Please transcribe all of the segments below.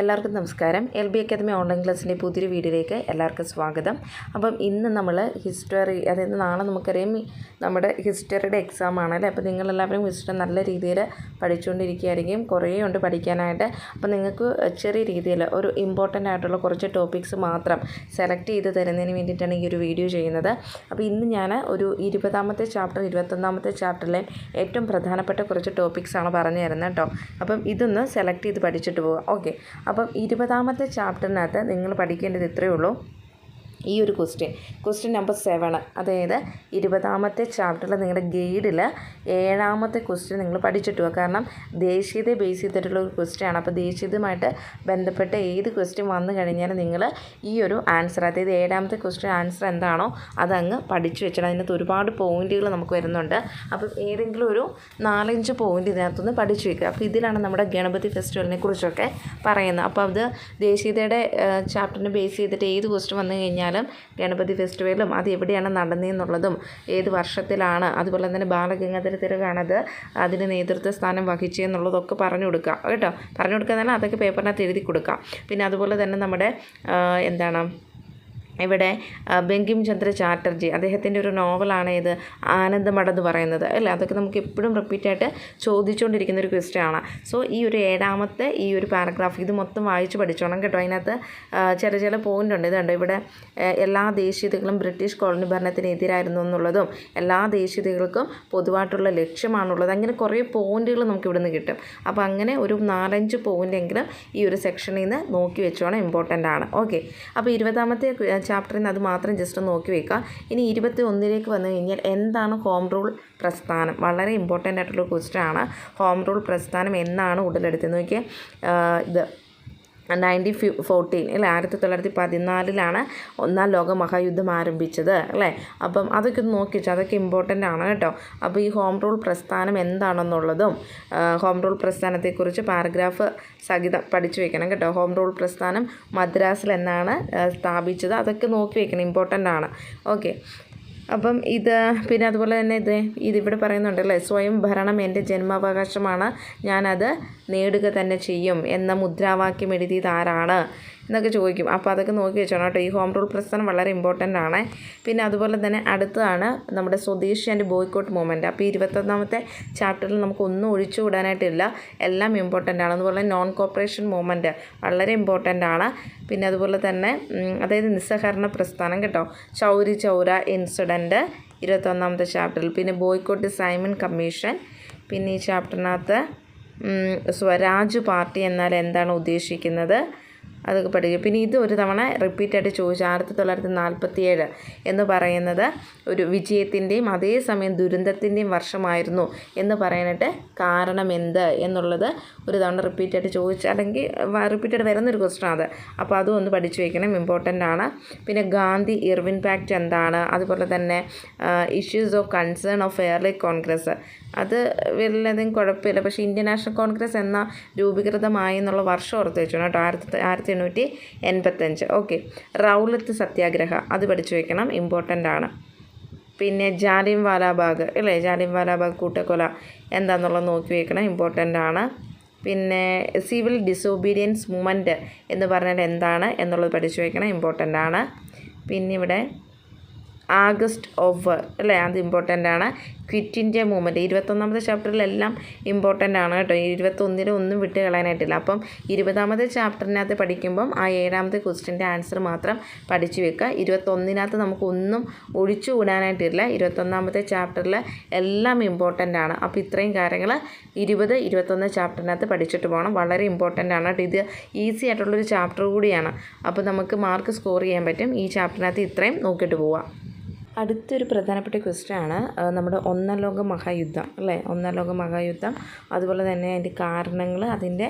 എല്ലാവർക്കും നമസ്കാരം. L B academy online ക്ലാസ്സിന്റെ പുതിയൊരു വീഡിയോയിലേക്ക് എല്ലാവർക്കും സ്വാഗതം. അപ്പം ഇന്ന് നമ്മൾ ഹിസ്റ്ററി അതായത് നാളെ നമുക്കറിയാം നമ്മുടെ ഹിസ്റ്ററിയുടെ എക്സാം ആണല്ലേ അപ്പോൾ നിങ്ങളെല്ലാവരും ഹിസ്റ്ററി നല്ല രീതിയിൽ പഠിച്ചുകൊണ്ടിരിക്കുകയായിരിക്കും. കുറേ ഉണ്ട് പഠിക്കാനായിട്ട്. അപ്പോൾ നിങ്ങൾക്ക് ചെറിയ രീതിയിൽ ഒരു ഇമ്പോർട്ടന്റ് ആയിട്ടുള്ള കുറച്ച് ടോപ്പിക്സ് മാത്രം സെലക്ട് ചെയ്ത് തരുന്നതിന് വേണ്ടിയിട്ടാണ് ഈ ഒരു വീഡിയോ ചെയ്യുന്നത്. അപ്പോൾ ഇന്ന് ഞാൻ ഒരു ഇരുപതാമത്തെ ചാപ്റ്റർ ഇരുപത്തൊന്നാമത്തെ ചാപ്റ്ററിലെ ഏറ്റവും പ്രധാനപ്പെട്ട കുറച്ച് ടോപ്പിക്സാണ് പറഞ്ഞു തരുന്നത് കേട്ടോ. അപ്പം ഇതൊന്ന് സെലക്ട് ചെയ്ത് പഠിച്ചിട്ട് പോവുക ഓക്കെ അപ്പം ഇരുപതാമത്തെ ചാപ്റ്ററിനകത്ത് നിങ്ങൾ പഠിക്കേണ്ടത് ഇത്രയേ ഉള്ളൂ. ഈ ഒരു ക്വസ്റ്റ്യൻ ക്വസ്റ്റ്യൻ നമ്പർ സെവൻ അതായത് ഇരുപതാമത്തെ ചാപ്റ്ററിൽ നിങ്ങളുടെ ഗൈഡിൽ ഏഴാമത്തെ ക്വസ്റ്റ്യൻ നിങ്ങൾ പഠിച്ചിട്ട് പോകുക കാരണം ദേശീയതയെ ബേസ് ചെയ്തിട്ടുള്ള ഒരു ക്വസ്റ്റ്യാണ് അപ്പോൾ ദേശീയതയുമായിട്ട് ബന്ധപ്പെട്ട ഏത് ക്വസ്റ്റ്യൻ വന്നു കഴിഞ്ഞാൽ നിങ്ങൾ ഈ ഒരു ആൻസർ അതായത് ഏഴാമത്തെ ക്വസ്റ്റ്യൻ ആൻസർ എന്താണോ അതങ്ങ് പഠിച്ചു വെച്ചിട്ട് അതിനകത്ത് ഒരുപാട് പോയിന്റുകൾ നമുക്ക് വരുന്നുണ്ട്. അപ്പം ഏതെങ്കിലും ഒരു നാലഞ്ച് പോയിന്റ് ഇതിനകത്തുനിന്ന് പഠിച്ചു വെക്കുക അപ്പോൾ ഇതിലാണ് നമ്മുടെ ഗണപതി ഫെസ്റ്റിവലിനെ കുറിച്ചൊക്കെ പറയുന്നത്. അപ്പോൾ അത് ദേശീയതയുടെ ചാപ്റ്ററിനെ ബേസ് ചെയ്തിട്ട് ഏത് ക്വസ്റ്റ്യൻ വന്നു കഴിഞ്ഞാലും ഗണപതി ഫെസ്റ്റിവലും അത് എവിടെയാണ് നടന്നതെന്നുള്ളതും ഏത് വർഷത്തിലാണ് അതുപോലെ തന്നെ ബാലഗംഗാധര തിലകാണത് അതിന് നേതൃത്വ സ്ഥാനം വഹിച്ചതെന്നുള്ളതൊക്കെ പറഞ്ഞു കൊടുക്കുക. കേട്ടോ? പറഞ്ഞു കൊടുക്കുക എന്നാൽ അതൊക്കെ പേപ്പറിനകത്ത് എഴുതി കൊടുക്കാം പിന്നെ അതുപോലെ തന്നെ നമ്മുടെ എന്താണ് ഇവിടെ ബങ്കിം ചന്ദ്ര ചാറ്റർജി. അദ്ദേഹത്തിന്റെ ഒരു നോവലാണ് ഇത് ആനന്ദമഠം എന്ന് പറയുന്നത് അല്ലേ? അതൊക്കെ നമുക്ക് എപ്പോഴും റിപ്പീറ്റായിട്ട് ചോദിച്ചുകൊണ്ടിരിക്കുന്ന ഒരു ക്വസ്റ്റ്യൻ ആണ്. സോ ഈ ഒരു ഏഴാമത്തെ ഈ ഒരു പാരഗ്രാഫ് ഇത് മൊത്തം വായിച്ച് പഠിച്ചോണം കേട്ടോ. അതിനകത്ത് ചെറിയ ചില പോയിന്റ് ഉണ്ട്. ഇതുണ്ട്. ഇവിടെ എല്ലാ ദേശീയതകളും ബ്രിട്ടീഷ് കോളനി ഭരണത്തിനെതിരായിരുന്നു എന്നുള്ളതും എല്ലാ ദേശീയതകൾക്കും പൊതുവായിട്ടുള്ള ലക്ഷ്യമാണുള്ളത്. അങ്ങനെ കുറേ പോയിന്റുകൾ നമുക്ക് ഇവിടുന്ന് കിട്ടും. അപ്പോൾ അങ്ങനെ ഒരു നാലഞ്ച് പോയിന്റെങ്കിലും ഈ ഒരു സെക്ഷനിൽ നിന്ന് നോക്കി വെച്ചോണം. ഇമ്പോർട്ടന്റ് ആണ്. ഓക്കെ അപ്പോൾ ഇരുപതാമത്തെ ചാപ്റ്ററിൽ നിന്ന് അത് മാത്രം ജസ്റ്റ് നോക്കി വെക്കുക. ഇനി ഇരുപത്തി ഒന്നിലേക്ക് വന്നു കഴിഞ്ഞാൽ എന്താണ് ഹോം റൂൾ പ്രസ്ഥാനം? വളരെ ഇമ്പോർട്ടന്റ് ആയിട്ടുള്ള ക്വസ്റ്റ്യൻ ആണ്. ഹോം റൂൾ പ്രസ്ഥാനം എന്നാണ് ഉടലെടുത്തത്. നോക്കിയാൽ ഇത് നയന്റീൻ ഫി ഫോർട്ടീൻ അല്ലേ? ആയിരത്തി തൊള്ളായിരത്തി പതിനാലിലാണ് ഒന്നാം ലോക മഹായുദ്ധം ആരംഭിച്ചത് അല്ലേ? അപ്പം അതൊക്കെ ഒന്ന് നോക്കി അതൊക്കെ ഇമ്പോർട്ടന്റ് ആണ് കേട്ടോ. അപ്പോൾ ഈ ഹോം റൂൾ പ്രസ്ഥാനം എന്താണെന്നുള്ളതും ഹോം റൂൾ പ്രസ്ഥാനത്തെക്കുറിച്ച് പാരഗ്രാഫ് സഹിതം പഠിച്ചു വെക്കണം കേട്ടോ. ഹോം റൂൾ പ്രസ്ഥാനം മദ്രാസിൽ എന്നാണ് സ്ഥാപിച്ചത്. അതൊക്കെ നോക്കി വെക്കണം ഇമ്പോർട്ടന്റ് ആണ്. ഓക്കെ. അപ്പം ഇത് പിന്നെ അതുപോലെ തന്നെ ഇത് ഇതിവിടെ പറയുന്നുണ്ടല്ലേ സ്വയം ഭരണം എന്റെ ജന്മാവകാശമാണ് ഞാനത് നേടുക തന്നെ ചെയ്യും എന്ന മുദ്രാവാക്യം എഴുതിയത് ആരാണ്? എന്നൊക്കെ ചോദിക്കും. അപ്പോൾ അതൊക്കെ നോക്കി വെച്ചോണം കേട്ടോ. ഈ ഹോം റൂൾ പ്രസ്ഥാനം വളരെ ഇമ്പോർട്ടന്റ് ആണ്. പിന്നെ അതുപോലെ തന്നെ അടുത്തതാണ് നമ്മുടെ സ്വദേശി ആൻഡ് ബോയ്ക്കോട്ട് മൂവ്മെന്റ് അപ്പോൾ ഇരുപത്തൊന്നാമത്തെ ചാപ്റ്ററിൽ നമുക്ക് ഒന്നും ഒഴിച്ചു വിടാനായിട്ടില്ല. എല്ലാം ഇമ്പോർട്ടന്റ് ആണ്. അതുപോലെ നോൺ കോപ്പറേഷൻ മൂവ്മെന്റ് വളരെ ഇമ്പോർട്ടന്റ് ആണ്. പിന്നെ അതുപോലെ തന്നെ അതായത് നിസ്സഹകരണ പ്രസ്ഥാനം കേട്ടോ. ചൗരി ചൗര ഇൻസിഡന്റ് ഇരുപത്തൊന്നാമത്തെ ചാപ്റ്ററിൽ പിന്നെ ബോയ്ക്കോട്ട് സൈമൺ കമ്മീഷൻ പിന്നെ ഈ ചാപ്റ്ററിനകത്ത് സ്വരാജ് പാർട്ടി എന്നാൽ എന്താണ് ഉദ്ദേശിക്കുന്നത്? അതൊക്കെ പഠിക്കും. പിന്നെ ഇത് ഒരു തവണ റിപ്പീറ്റായിട്ട് ചോദിച്ചു. ആയിരത്തി തൊള്ളായിരത്തി നാൽപ്പത്തി ഏഴ് എന്ന് പറയുന്നത് ഒരു വിജയത്തിന്റെയും അതേസമയം ദുരന്തത്തിന്റെയും വർഷമായിരുന്നു എന്ന് പറയാനായിട്ട് കാരണം എന്ത് എന്നുള്ളത് ഒരു തവണ റിപ്പീറ്റായിട്ട് ചോദിച്ചു. അല്ലെങ്കിൽ റിപ്പീറ്റായിട്ട് വരുന്നൊരു ക്വസ്റ്റൻ അത്. അപ്പോൾ അതും ഒന്ന് പഠിച്ചു വയ്ക്കണം ഇമ്പോർട്ടന്റ് ആണ്. പിന്നെ ഗാന്ധി ഇർവിൻ പാക്റ്റ് എന്താണ്? അതുപോലെ തന്നെ issues of concern of early Congress അത് വല്ലതും കുഴപ്പമില്ല. പക്ഷേ ഇന്ത്യൻ നാഷണൽ കോൺഗ്രസ് എന്ന രൂപീകൃതമായി എന്നുള്ള വർഷം ഓർത്ത് വെച്ചു കേട്ടോ. ആയിരത്തി ആയിരത്തി എണ്ണൂറ്റി എൺപത്തഞ്ച് ഓക്കെ. റൗലത്ത് സത്യാഗ്രഹ. അത് പഠിച്ചു വയ്ക്കണം ഇമ്പോർട്ടന്റ് ആണ്. പിന്നെ ജാലിം വാലാബാഗ് അല്ലേ ജാലിം വാലാബാഗ് കൂട്ടക്കൊല എന്താണെന്നുള്ളത് നോക്കി വയ്ക്കണം ഇമ്പോർട്ടന്റ് ആണ്. പിന്നെ സിവിൽ ഡിസോബീഡിയൻസ് മൂവ്മെന്റ് എന്ന് പറഞ്ഞാൽ എന്താണ് എന്നുള്ളത് പഠിച്ചു വയ്ക്കണം ഇമ്പോർട്ടന്റ് ആണ്. പിന്നെ ഇവിടെ ആഗസ്റ്റ് ഓവർ അല്ലേ? അത് ഇമ്പോർട്ടന്റ് ആണ്. ക്വിറ്റ് ഇന്ത്യ മൂവ്മെന്റ് ഇരുപത്തൊന്നാമത്തെ ചാപ്റ്ററിലെല്ലാം ഇമ്പോർട്ടന്റ് ആണ് കേട്ടോ. ഇരുപത്തൊന്നിന് ഒന്നും വിട്ട് കളയാനായിട്ടില്ല. അപ്പം ഇരുപതാമത്തെ ചാപ്റ്ററിനകത്ത് പഠിക്കുമ്പം ആ ഏഴാമത്തെ ക്വസ്റ്റിന്റെ ആൻസർ മാത്രം പഠിച്ചു വെക്കുക. ഇരുപത്തൊന്നിനകത്ത് നമുക്കൊന്നും ഒഴിച്ചു കൂടാനായിട്ടില്ല. ഇരുപത്തൊന്നാമത്തെ ചാപ്റ്ററിൽ എല്ലാം ഇമ്പോർട്ടന്റ് ആണ്. അപ്പോൾ ഇത്രയും കാര്യങ്ങൾ ഇരുപത് ഇരുപത്തൊന്ന് ചാപ്റ്ററിനകത്ത് പഠിച്ചിട്ട് പോകണം. വളരെ ഇമ്പോർട്ടന്റ് ആണ് ഇത് ഈസി ആയിട്ടുള്ളൊരു ചാപ്റ്റർ കൂടിയാണ്. അപ്പോൾ നമുക്ക് മാർക്ക് സ്കോർ ചെയ്യാൻ പറ്റും. ഈ ചാപ്റ്ററിനകത്ത് ഇത്രയും നോക്കിയിട്ട് പോവാം അടുത്തൊരു പ്രധാനപ്പെട്ട ക്വസ്റ്റ്യനാണ് നമ്മുടെ ഒന്നാം ലോക മഹായുദ്ധം അല്ലേ? ഒന്നാം ലോക മഹായുദ്ധം. അതുപോലെ തന്നെ അതിന്റെ കാരണങ്ങൾ അതിന്റെ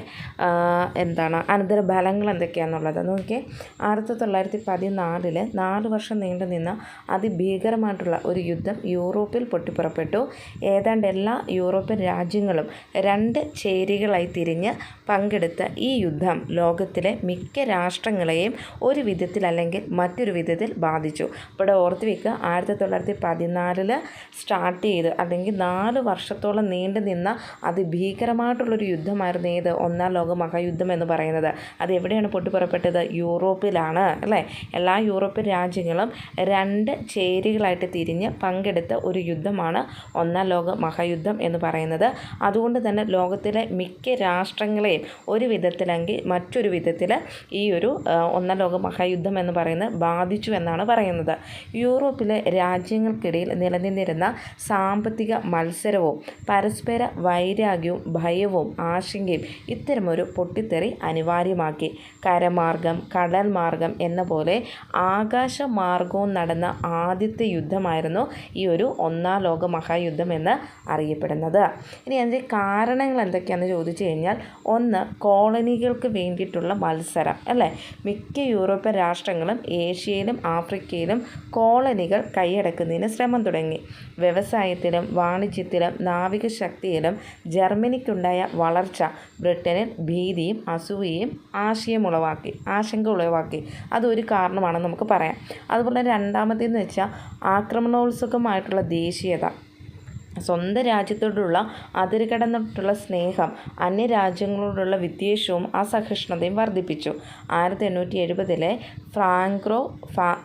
എന്താണ് അനന്തര ഫലങ്ങൾ എന്തൊക്കെയാണെന്നുള്ളത് നോക്കിയേ ആയിരത്തി തൊള്ളായിരത്തി പതിനാലിൽ നാല് വർഷം നീണ്ടു നിന്ന അതിഭീകരമായിട്ടുള്ള ഒരു യുദ്ധം യൂറോപ്പിൽ പൊട്ടിപ്പുറപ്പെട്ടു. ഏതാണ്ട് എല്ലാ യൂറോപ്യൻ രാജ്യങ്ങളും രണ്ട് ചേരികളായി തിരിഞ്ഞ് പങ്കെടുത്ത ഈ യുദ്ധം ലോകത്തിലെ മിക്ക രാഷ്ട്രങ്ങളെയും ഒരു വിധത്തിൽ അല്ലെങ്കിൽ മറ്റൊരു വിധത്തിൽ ബാധിച്ചു. ഇവിടെ ഓർത്ത് വെക്കുക ആയിരത്തി തൊള്ളായിരത്തി പതിനാലിൽ സ്റ്റാർട്ട് ചെയ്ത് അല്ലെങ്കിൽ നാല് വർഷത്തോളം നീണ്ടു നിന്ന അതിഭീകരമായിട്ടുള്ളൊരു യുദ്ധമായിരുന്നു ഏത്? ഒന്നാം ലോക മഹായുദ്ധം എന്ന് പറയുന്നത്. അത് എവിടെയാണ് പൊട്ടിപ്പുറപ്പെട്ടത്? യൂറോപ്പിലാണ് അല്ലേ? എല്ലാ യൂറോപ്യൻ രാജ്യങ്ങളും രണ്ട് ചേരികളായിട്ട് തിരിഞ്ഞ് പങ്കെടുത്ത ഒരു യുദ്ധമാണ് ഒന്നാം ലോക മഹായുദ്ധം എന്ന് പറയുന്നത്. അതുകൊണ്ട് തന്നെ ലോകത്തിലെ മിക്ക രാഷ്ട്രങ്ങളെയും ഒരു വിധത്തിലെങ്കിൽ മറ്റൊരു വിധത്തിൽ ഈ ഒരു ഒന്നാം ലോക മഹായുദ്ധം എന്ന് പറയുന്നത് ബാധിച്ചു എന്നാണ് പറയുന്നത്. യൂറോപ്പിലെ രാജ്യങ്ങൾക്കിടയിൽ നിലനിന്നിരുന്ന സാമ്പത്തിക മത്സരവും പരസ്പര വൈരാഗ്യവും ഭയവും ആശങ്കയും ഇത്തരമൊരു പൊട്ടിത്തെറി അനിവാര്യമാക്കി. കരമാർഗം കടൽ മാർഗം എന്ന പോലെ ആകാശമാർഗവും നടന്ന ആദ്യത്തെ യുദ്ധമായിരുന്നു ഈ ഒരു ഒന്നാം ലോക മഹായുദ്ധം എന്ന് അറിയപ്പെടുന്നത്. ഇനി അതിന്റെ കാരണങ്ങൾ എന്തൊക്കെയാണെന്ന് ചോദിച്ചു കഴിഞ്ഞാൽ ഒന്ന് കോളനികൾക്ക് വേണ്ടിയിട്ടുള്ള മത്സരം അല്ലേ? മിക്ക യൂറോപ്യൻ രാഷ്ട്രങ്ങളും ഏഷ്യയിലും ആഫ്രിക്കയിലും കോളനികൾ കൈയടക്കുന്നതിന് ശ്രമം തുടങ്ങി. വ്യവസായത്തിലും വാണിജ്യത്തിലും നാവിക ശക്തിയിലും ജർമ്മനിക്കുണ്ടായ വളർച്ച ബ്രിട്ടനിൽ ഭീതിയും അസൂയയും ആശയം ഉളവാക്കി ആശങ്ക ഉളവാക്കി അതൊരു കാരണമാണെന്ന് നമുക്ക് പറയാം. അതുപോലെ രണ്ടാമത്തേന്ന് വെച്ചാൽ ആക്രമണോത്സുകമായിട്ടുള്ള ദേശീയത. സ്വന്തം രാജ്യത്തോടുള്ള അതിര് കടന്നിട്ടുള്ള സ്നേഹം അന്യരാജ്യങ്ങളോടുള്ള വിദ്വേഷവും അസഹിഷ്ണുതയും വർദ്ധിപ്പിച്ചു. ആയിരത്തി എണ്ണൂറ്റി എഴുപതിലെ ഫ്രാങ്ക്രോ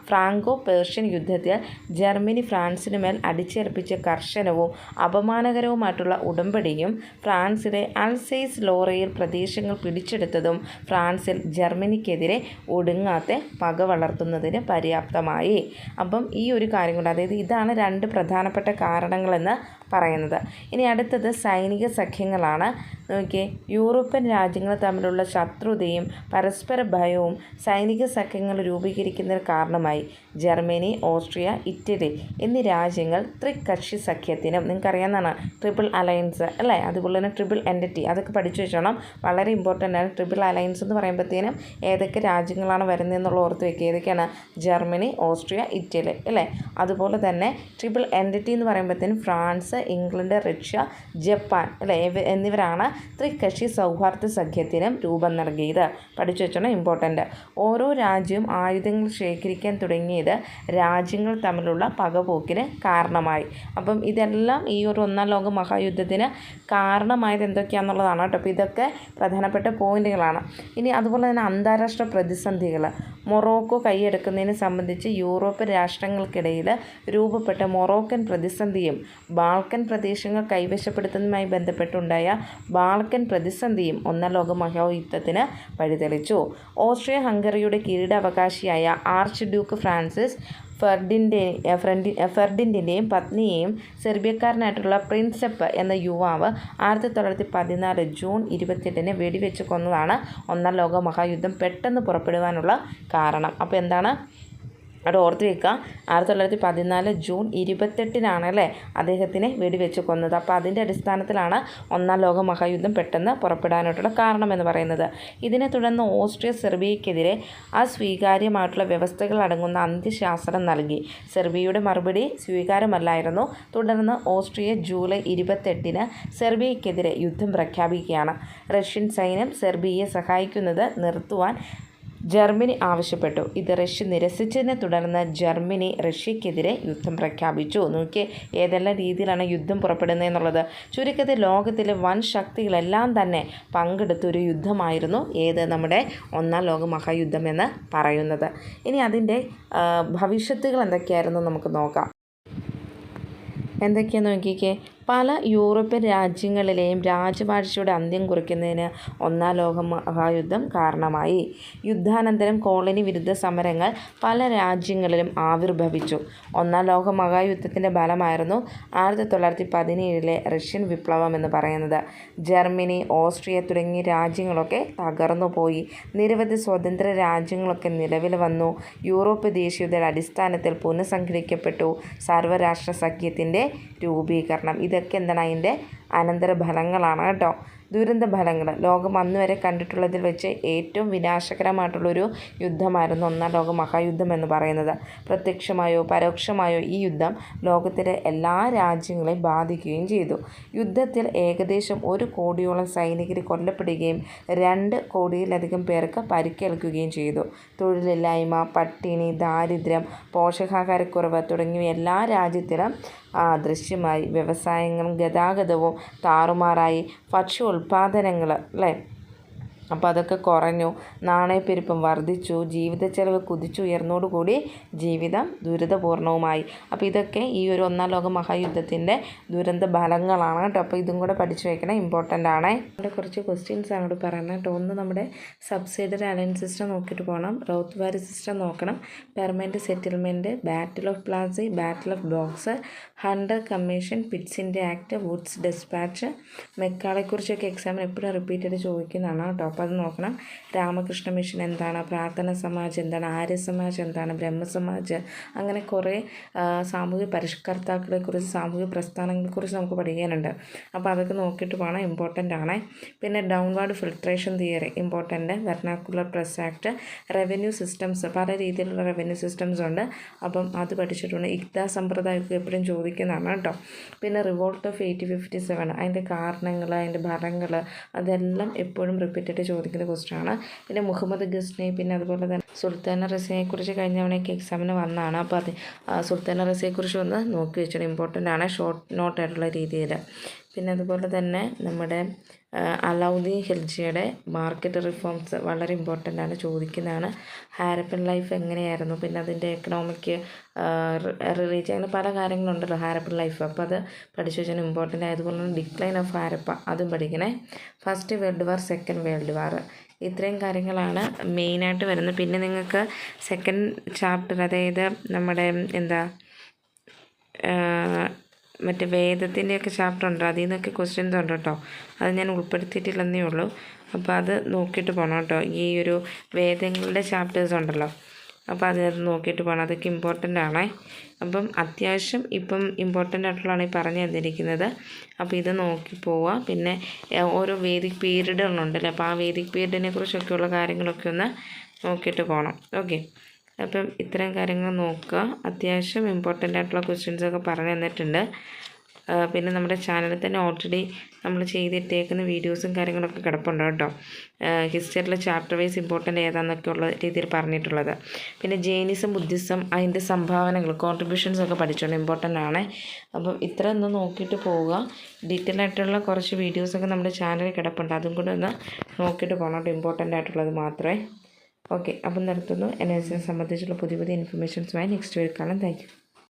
ഫ്രാങ്കോ പേർഷ്യൻ യുദ്ധത്തിൽ ജർമ്മനി ഫ്രാൻസിന് മേൽ അടിച്ചേൽപ്പിച്ച കർശനവും അപമാനകരവുമായിട്ടുള്ള ഉടമ്പടിയും ഫ്രാൻസിലെ അൽസൈസ് ലോറയിൽ പ്രദേശങ്ങൾ പിടിച്ചെടുത്തതും ഫ്രാൻസിൽ ജർമ്മനിക്കെതിരെ ഒടുങ്ങാത്ത പക വളർത്തുന്നതിന് പര്യാപ്തമായി. അപ്പം ഈ ഒരു കാര്യം കൊണ്ട് അതായത് ഇതാണ് രണ്ട് പ്രധാനപ്പെട്ട കാരണങ്ങളെന്ന് പറയുന്നത്. ഇനി അടുത്തത് സൈനിക സഖ്യങ്ങളാണ്. നോക്കിയേ യൂറോപ്യൻ രാജ്യങ്ങൾ തമ്മിലുള്ള ശത്രുതയും പരസ്പര ഭയവും സൈനിക സഖ്യങ്ങൾ രൂപീകരിക്കുന്നതിന് കാരണമായി. ജർമ്മനി ഓസ്ട്രിയ ഇറ്റലി എന്നീ രാജ്യങ്ങൾ ത്രികക്ഷി സഖ്യത്തിനും നിങ്ങൾക്കറിയാവുന്നതാണ് ട്രിപ്പിൾ അലയൻസ് അല്ലേ? അതുപോലെ തന്നെ ട്രിപ്പിൾ എന്റിറ്റി അതൊക്കെ പഠിച്ചു വെച്ചോണം. വളരെ ഇമ്പോർട്ടന്റ് ആണ് ട്രിപ്പിൾ അലയൻസ് എന്ന് പറയുമ്പോഴത്തേനും ഏതൊക്കെ രാജ്യങ്ങളാണ് വരുന്നതെന്നുള്ള ഓർത്ത് വെക്കുക. ഏതൊക്കെയാണ്? ജർമ്മനി ഓസ്ട്രിയ ഇറ്റലി അല്ലേ? അതുപോലെ തന്നെ ട്രിപ്പിൾ എന്റിറ്റി എന്ന് പറയുമ്പോഴത്തേനും ഫ്രാൻസ് ഇംഗ്ലണ്ട് റഷ്യ ജപ്പാൻ അല്ലേ? എന്നിവരാണ് ത്രികക്ഷി സൗഹാർദ്ദ സഖ്യത്തിനും രൂപം നൽകിയത്. പഠിച്ചു വെച്ചോണം ഇമ്പോർട്ടന്റ് ഓരോ രാജ്യവും ആയുധങ്ങൾ ശേഖരിക്കാൻ തുടങ്ങിയത് രാജ്യങ്ങൾ തമ്മിലുള്ള പകപോക്കിന് കാരണമായി. അപ്പം ഇതെല്ലാം ഈ ഒരു ഒന്നാം ലോക മഹായുദ്ധത്തിന് കാരണമായത് എന്തൊക്കെയാണെന്നുള്ളതാണ് കേട്ടോ. അപ്പോൾ ഇതൊക്കെ പ്രധാനപ്പെട്ട പോയിന്റുകളാണ് ഇനി അതുപോലെ തന്നെ അന്താരാഷ്ട്ര പ്രതിസന്ധികൾ മൊറോക്കോ കൈയടക്കുന്നതിനെ സംബന്ധിച്ച് യൂറോപ്യൻ രാഷ്ട്രങ്ങൾക്കിടയിൽ രൂപപ്പെട്ട മൊറോക്കൻ പ്രതിസന്ധിയും ബാൾക്കൻ പ്രദേശങ്ങൾ കൈവശപ്പെടുത്തുന്നതുമായി ബന്ധപ്പെട്ടുണ്ടായ ബാൾക്കൻ പ്രതിസന്ധിയും ഒന്നാം ലോക മഹായുദ്ധത്തിന് വഴിതെളിച്ചു. ഓസ്ട്രിയ ഹംഗറിയുടെ കിരീടാവകാശിയായ ആർച്ച് ഡ്യൂക്ക് ഫ്രാൻസിസ് ഫെർഡിന്റെ ഫ്രണ്ടി ഫെർഡിന്റിന്റെയും പത്നിയെയും സെർബിയക്കാരനായിട്ടുള്ള പ്രിൻസെപ്പ് എന്ന യുവാവ് ആയിരത്തി തൊള്ളായിരത്തി പതിനാല് ജൂൺ ഇരുപത്തിയെട്ടിന് വെടിവെച്ച് കൊന്നതാണ് ഒന്നാം ലോക മഹായുദ്ധം പെട്ടെന്ന് പുറപ്പെടുവാനുള്ള കാരണം. അപ്പോൾ എന്താണ്? അവിടെ ഓർത്ത് വെക്കുക. ആയിരത്തി തൊള്ളായിരത്തി പതിനാല് ജൂൺ ഇരുപത്തെട്ടിനാണ് അല്ലേ അദ്ദേഹത്തിനെ വെടിവെച്ച് കൊന്നത്. അപ്പോൾ അതിന്റെ അടിസ്ഥാനത്തിലാണ് ഒന്നാം ലോക മഹായുദ്ധം പെട്ടെന്ന് പുറപ്പെടാനായിട്ടുള്ള കാരണമെന്ന് പറയുന്നത്. ഇതിനെ തുടർന്ന് ഓസ്ട്രിയ സെർബിയയ്ക്കെതിരെ അസ്വീകാര്യമായിട്ടുള്ള വ്യവസ്ഥകൾ അടങ്ങുന്ന അന്ത്യശാസനം നൽകി. സെർബിയയുടെ മറുപടി സ്വീകാരമല്ലായിരുന്നു തുടർന്ന് ഓസ്ട്രിയ ജൂലൈ ഇരുപത്തെട്ടിന് സെർബിയയ്ക്കെതിരെ യുദ്ധം പ്രഖ്യാപിക്കുകയാണ്. റഷ്യൻ സൈന്യം സെർബിയയെ സഹായിക്കുന്നത് നിർത്തുവാൻ ജർമ്മനി ആവശ്യപ്പെട്ടു. ഇത് റഷ്യ നിരസിച്ചതിനെ തുടർന്ന് ജർമ്മനി റഷ്യക്കെതിരെ യുദ്ധം പ്രഖ്യാപിച്ചു. നോക്കിയേ ഏതെല്ലാം രീതിയിലാണ് യുദ്ധം പുറപ്പെടുന്നത് എന്നുള്ളത്. ചുരുക്കത്തിൽ ലോകത്തിലെ വൻ ശക്തികളെല്ലാം തന്നെ പങ്കെടുത്ത ഒരു യുദ്ധമായിരുന്നു ഏത് നമ്മുടെ ഒന്നാം ലോക മഹായുദ്ധം എന്ന് പറയുന്നത്. ഇനി അതിന്റെ ഭവിഷ്യത്തുകൾ എന്തൊക്കെയായിരുന്നു നമുക്ക് നോക്കാം. എന്തൊക്കെയാണെന്ന് നോക്കിക്കേ. പല യൂറോപ്യൻ രാജ്യങ്ങളിലെയും രാജവാഴ്ചയുടെ അന്ത്യം കുറിക്കുന്നതിന് ഒന്നാം ലോക മഹായുദ്ധം കാരണമായി. യുദ്ധാനന്തരം കോളനി വിരുദ്ധ സമരങ്ങൾ പല രാജ്യങ്ങളിലും ആവിർഭവിച്ചു. ഒന്നാം ലോക മഹായുദ്ധത്തിന്റെ ഫലമായിരുന്നു ആയിരത്തി തൊള്ളായിരത്തി പതിനേഴിലെ റഷ്യൻ വിപ്ലവം എന്ന് പറയുന്നത്. ജർമ്മനി ഓസ്ട്രിയ തുടങ്ങിയ രാജ്യങ്ങളൊക്കെ തകർന്നു പോയി. നിരവധി സ്വതന്ത്ര രാജ്യങ്ങളൊക്കെ നിലവിൽ വന്നു. യൂറോപ്യ ദേശീയതയുടെ അടിസ്ഥാനത്തിൽ പുനഃസംഘടിക്കപ്പെട്ടു സർവരാഷ്ട്ര സഖ്യത്തിന്റെ രൂപീകരണം. ഇതൊക്കെ എന്താണ് അതിന്റെ അനന്തരഫലങ്ങളാണ് കേട്ടോ. ദുരന്ത ഫലങ്ങൾ ലോകം അന്ന് വരെ കണ്ടിട്ടുള്ളതിൽ വെച്ച് ഏറ്റവും വിനാശകരമായിട്ടുള്ളൊരു യുദ്ധമായിരുന്നു ഒന്നാം ലോക മഹായുദ്ധം എന്ന് പറയുന്നത്. പ്രത്യക്ഷമായോ പരോക്ഷമായോ ഈ യുദ്ധം ലോകത്തിലെ എല്ലാ രാജ്യങ്ങളെയും ബാധിക്കുകയും ചെയ്തു. യുദ്ധത്തിൽ ഏകദേശം ഒരു കോടിയോളം സൈനികർ കൊല്ലപ്പെടുകയും രണ്ട് കോടിയിലധികം പേർക്ക് പരിക്കേൽക്കുകയും ചെയ്തു. തൊഴിലില്ലായ്മ പട്ടിണി ദാരിദ്ര്യം പോഷകാഹാരക്കുറവ് തുടങ്ങിയ എല്ലാ രാജ്യത്തിലും ദൃശ്യമായി വ്യവസായങ്ങളും ഗതാഗതവും താറുമാറായി. ഭക്ഷ്യ ഉൽപ്പാദനങ്ങൾ അല്ലേ? അപ്പോൾ അതൊക്കെ കുറഞ്ഞു. നാണയപ്പെരുപ്പം വർദ്ധിച്ചു. ജീവിത ചെലവ് കുതിച്ചുയർന്നോടുകൂടി ജീവിതം ദുരിതപൂർണവുമായി. അപ്പോൾ ഇതൊക്കെ ഈ ഒരു ഒന്നാം ലോക മഹായുദ്ധത്തിന്റെ ദുരന്ത ഫലങ്ങളാണ് കേട്ടോ. അപ്പോൾ ഇതും കൂടെ പഠിച്ചു വയ്ക്കണം. ഇമ്പോർട്ടന്റ് ആണ്. അവിടെ കുറച്ച് ക്വസ്റ്റ്യൻസ് ഇവിടെ പറയുന്നത് കേട്ടോ. ഒന്ന് നമ്മുടെ സബ്സിഡറി അലയൻസ് സിസ്റ്റം നോക്കിയിട്ട് പോകണം. റൗത്ത് വാരി സിസ്റ്റം നോക്കണം permanent settlement battle of Plassey battle of Buxar Hunter commission പിറ്റ്സിന്റെ act Wood's despatch മെക്കാളെക്കുറിച്ചൊക്കെ എക്സാമിന് എപ്പോഴും റിപ്പീറ്റഡ് ചോദിക്കുന്നതാണ് കേട്ടോ. അപ്പോൾ അത് നോക്കണം. രാമകൃഷ്ണ മിഷൻ എന്താണ്? പ്രാർത്ഥന സമാജ് എന്താണ്? ആര്യ സമാജ് എന്താണ്? ബ്രഹ്മസമാജ്? അങ്ങനെ കുറേ സാമൂഹ്യ പരിഷ്കർത്താക്കളെക്കുറിച്ച് സാമൂഹ്യ പ്രസ്ഥാനങ്ങളെക്കുറിച്ച് നമുക്ക് പഠിക്കാനുണ്ട്. അപ്പോൾ അതൊക്കെ നോക്കിയിട്ട് വേണം ഇമ്പോർട്ടന്റ് ആണ്. പിന്നെ downward filtration theory important vernacular press act revenue systems പല രീതിയിലുള്ള റവന്യൂ സിസ്റ്റംസ് ഉണ്ട്. അപ്പം അത് പഠിച്ചിട്ടുണ്ട്. ഇക്ത സമ്പ്രദായമൊക്കെ എപ്പോഴും ചോദിക്കുന്നതാണ് കേട്ടോ. പിന്നെ revolt of eighty fifty seven അതിന്റെ കാരണങ്ങൾ അതിന്റെ ഭരങ്ങൾ അതെല്ലാം എപ്പോഴും റിപ്പീറ്റഡ് ചോദിക്കുന്ന ക്വസ്റ്റ്യനാണ് പിന്നെ മുഹമ്മദ് ഗസ്നെ പിന്നെ അതുപോലെ തന്നെ സുൽത്താന റസിയെക്കുറിച്ച് കഴിഞ്ഞ തവണയൊക്കെ എക്സാമിന് വന്നതാണ് അപ്പോൾ അത് സുൽത്താന റസിയെക്കുറിച്ച് ഒന്ന് നോക്കി വെച്ചോളൂ ഇമ്പോർട്ടന്റ് ആണ്. ഷോർട്ട് നോട്ടായിട്ടുള്ള രീതിയിൽ പിന്നെ അതുപോലെ തന്നെ നമ്മുടെ അലൗദ്ദീൻ ഖിൽജിയുടെ മാർക്കറ്റ് റിഫോംസ് വളരെ ഇമ്പോർട്ടന്റ് ആണ് ചോദിക്കുന്നതാണ്. ഹാരപ്പൻ ലൈഫ് എങ്ങനെയായിരുന്നു? പിന്നെ അതിന്റെ എക്കണോമിക് റിലീജ് അങ്ങനെ പല കാര്യങ്ങളുണ്ടല്ലോ ഹാരപ്പൻ ലൈഫ്. അപ്പോൾ അത് പഠിച്ചു വെച്ചാൽ ഇമ്പോർട്ടന്റ് ആയതുപോലെ തന്നെ ഡിക്ലൈൻ ഓഫ് ഹാരപ്പ അതും പഠിക്കണേ. First world war second world war ഇത്രയും കാര്യങ്ങളാണ് മെയിനായിട്ട് വരുന്നത്. പിന്നെ നിങ്ങൾക്ക് സെക്കൻഡ് ചാപ്റ്റർ അതായത് നമ്മുടെ എന്താ മറ്റേ വേദത്തിന്റെയൊക്കെ ചാപ്റ്റർ ഉണ്ട്. അതിൽ നിന്നൊക്കെ ക്വസ്റ്റ്യൻസ് ഉണ്ട് കേട്ടോ. അത് ഞാൻ ഉൾപ്പെടുത്തിയിട്ടില്ലെന്നേ ഉള്ളൂ. അപ്പോൾ അത് നോക്കിയിട്ട് പോകണം കേട്ടോ. ഈ ഒരു വേദങ്ങളുടെ ചാപ്റ്റേഴ്സ് ഉണ്ടല്ലോ. അപ്പോൾ അത് നോക്കിയിട്ട് പോകണം അതൊക്കെ ഇമ്പോർട്ടന്റ് ആണേ. അപ്പം അത്യാവശ്യം ഇപ്പം ഇമ്പോർട്ടന്റ് ആയിട്ടുള്ളതാണ് ഈ പറഞ്ഞു തന്നിരിക്കുന്നത്. അപ്പോൾ ഇത് നോക്കി പോവുക പിന്നെ ഓരോ വേദിക് പീരീഡുകളുണ്ടല്ലോ അപ്പോൾ ആ വേദിക് പീരീഡിനെ കുറിച്ചൊക്കെയുള്ള കാര്യങ്ങളൊക്കെ ഒന്ന് നോക്കിയിട്ട് പോകണം ഓക്കെ അപ്പം ഇത്തരം കാര്യങ്ങൾ നോക്കുക. അത്യാവശ്യം ഇമ്പോർട്ടന്റ് ആയിട്ടുള്ള ക്വസ്റ്റ്യൻസൊക്കെ പറഞ്ഞു തന്നിട്ടുണ്ട്. പിന്നെ നമ്മുടെ ചാനലിൽ തന്നെ ഓൾറെഡി നമ്മൾ ചെയ്തിട്ടേക്കുന്ന വീഡിയോസും കാര്യങ്ങളൊക്കെ കിടപ്പുണ്ട് കേട്ടോ. ഹിസ്റ്ററിയിലെ ചാപ്റ്റർ വൈസ് ഇമ്പോർട്ടന്റ് ഏതാണെന്നൊക്കെ ഉള്ള രീതിയിൽ പറഞ്ഞിട്ടുള്ളത്. പിന്നെ ജെയിനിസം ബുദ്ധിസം അതിന്റെ സംഭാവനകൾ കോൺട്രിബ്യൂഷൻസ് ഒക്കെ പഠിച്ചോണ്ട് ഇമ്പോർട്ടന്റ് ആണ്. അപ്പം ഇത്ര ഒന്ന് നോക്കിയിട്ട് പോവുക. ഡീറ്റെയിൽ ആയിട്ടുള്ള കുറച്ച് വീഡിയോസൊക്കെ നമ്മുടെ ചാനലിൽ കിടപ്പുണ്ട്. അതും കൂടെ ഒന്ന് നോക്കിയിട്ട് പോകണം കേട്ടോ. ഇമ്പോർട്ടന്റ് ആയിട്ടുള്ളത് മാത്രമേ. ഓക്കെ അപ്പം നിർത്തുന്നു. എസ് സംബന്ധിച്ചുള്ള പുതിയ പുതിയ ഇൻഫർമേഷൻസുമായി നെക്സ്റ്റ് വീക്ക് കാണാം. താങ്ക്